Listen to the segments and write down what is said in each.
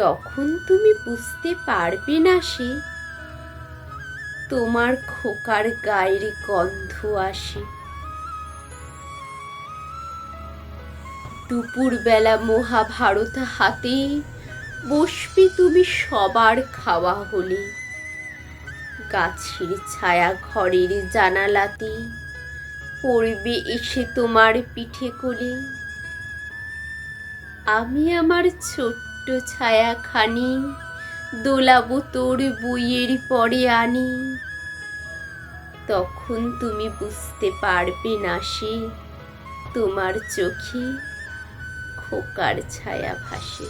তখন তুমি বুঝতে পারবে না সে। তোমার খোকার গায়ের গন্ধ আসে। দুপুরবেলা মহাভারত হাতে বসবে তুমি সবার খাওয়া হলে। গাছের ছায়া ঘরের জানালাতে পড়বে এসে তোমার পিঠে কোলে। আমি আমার ছোট্ট ছায়াখানি, দোলাবো তোর বইয়ের পরে আনি। তখন তুমি বুঝতে পারবে না সে, তোমার চোখে খোকার ছায়া ভাসে।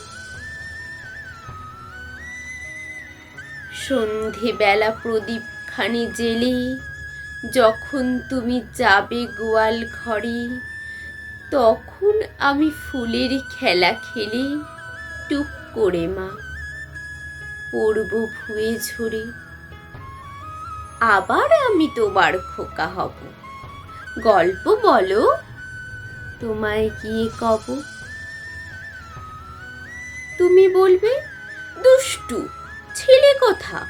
সন্ধেবেলা প্রদীপখানি জেলে, যখন তুমি যাবে গোয়াল ঘরে, তখন আমি ফুলের খেলা খেলে টুক করে, মা। পড়ব ভুয়ে ঝরে আবার আমি তোমার খোকা হব। গল্প বলো, তোমায় গিয়ে কব? তুমি বলবে, দুষ্টু, ছেলে কথা।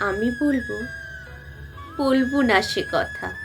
আমি বলব বলব না সে কথা।